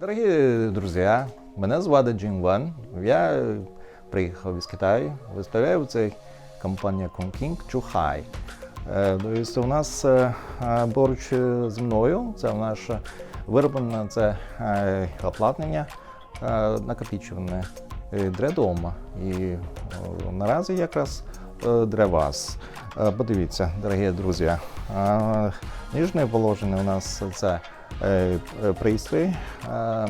Дорогі друзі, мене звати Джин Ван. Я приїхав із Китаю, виставляю цей компанія Kongking Чухай. Е, Тобто у нас е, е, поруч зі мною це наше вироблено це е, обладнання е, накопичуване е, для дома. І е, наразі якраз е, для вас. Е, Подивіться, дорогі друзі. е, Нижнє положення у нас це е, е, пристрій. е,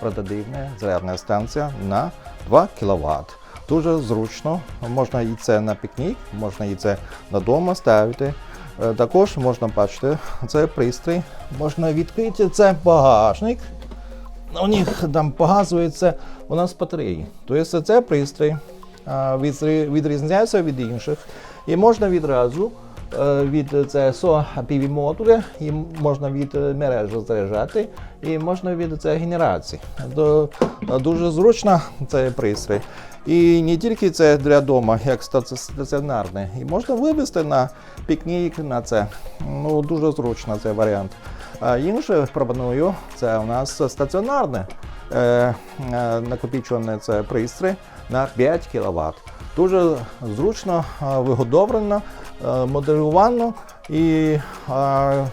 Портативна зарядна станція на 2 кВт. Дуже зручно. Можна і це на пікнік, можна і це додому ставити. Е, Також можна бачити, це пристрій. Можна відкрити це багажник. У них там показується у нас батареї. Тобто це пристрій відрізняється від інших. І можна відразу е, від це со pv модуля і можна від е, мережі заряджати, і можна від це генерації. Дуже зручно цей пристрій. І не тільки це для дому, як стаціонарне, і можна вивезти на пікнік на це. Ну, дуже зручно цей варіант. Інше пропоную, це у нас стаціонарне е, е, це пристрій на 5 кВт. Дуже зручно е, вигодовано, е, моделювано і е,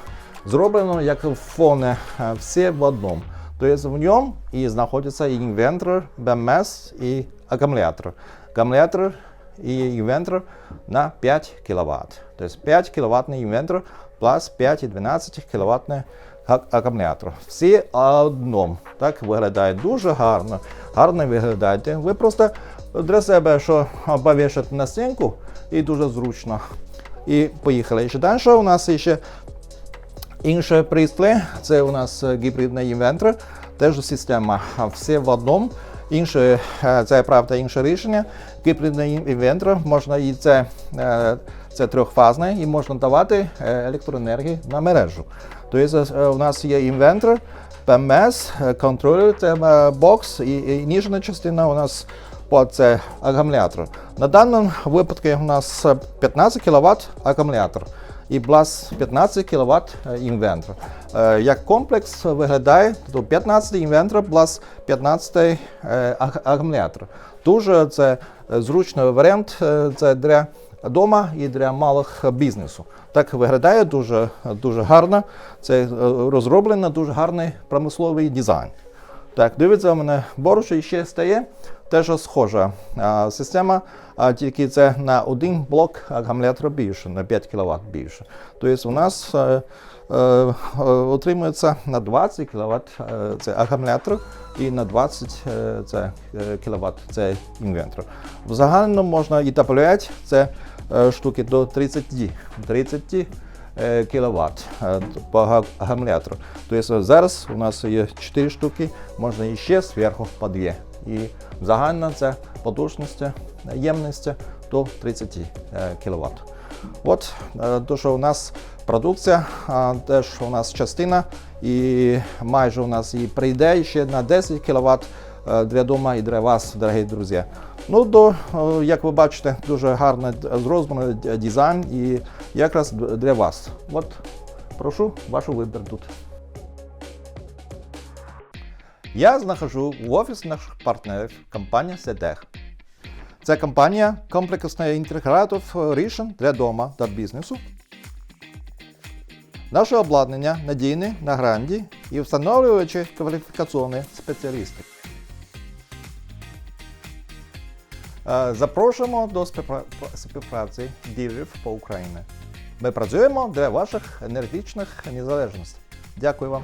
зроблено як в фоні е, все в одному. Тобто в ньому і знаходиться інвентор, БМС і акумулятор. Акумулятор і інвентор на 5 кВт. Тобто 5 кВт інвентор плюс 5,12 кВт акумулятор. Всі одному. Так виглядає дуже гарно. Гарно виглядаєте. Ви просто для себе що повішати на стінку і дуже зручно. І поїхали. Ще далі у нас ще Інше пристрій це у нас е, гібридний інвентор, теж система все в одному. Інше, е, це правда інше рішення. Гібридний інвентор можна і це, е, це трьохфазне, і можна давати е, електроенергію на мережу. Тобто у нас є інвентор, ПМС, е, контролер, бокс, і, ніжна частина у нас це акумулятор. На даному випадку у нас е, 15 кВт акумулятор і плюс 15 кВт інвентор. Як комплекс виглядає, то 15 інвентор плюс 15 е, акумулятор. Дуже це зручний варіант це для дома і для малих бізнесу. Так виглядає дуже, дуже гарно. Це е, розроблено дуже гарний промисловий дизайн. Так, дивіться, у мене поруч ще стає теж схожа система, тільки це на один блок акумулятора більше, на 5 кВт більше. Тобто у нас е, е, отримується на 20 кВт е, це акумулятор і на 20 е, це кВт це інвентор. В загальному можна і таблять це штуки до 30. 30 е, кВт е, по акумулятору. Тобто зараз у нас є 4 штуки, можна і ще зверху по 2. І загальна це потужність, ємність до 30 кВт. От е, то, що у нас продукція, теж у нас частина, і майже у нас і прийде ще на 10 кВт е, для дома і для вас, дорогі друзі. Ну, до, е, як ви бачите, дуже гарний зроблений дизайн і якраз для вас. От, прошу, ваш вибір тут. Я знаходжу в офіс наших партнерів компанія Сетех. Це компанія комплексних інтегратів рішень для дома та бізнесу. Наше обладнання надійне на гранді і встановлюючи кваліфікаційні спеціалісти. Запрошуємо до співпра- співпраці дірів по Україні. Ми працюємо для ваших енергетичних незалежностей. Дякую вам.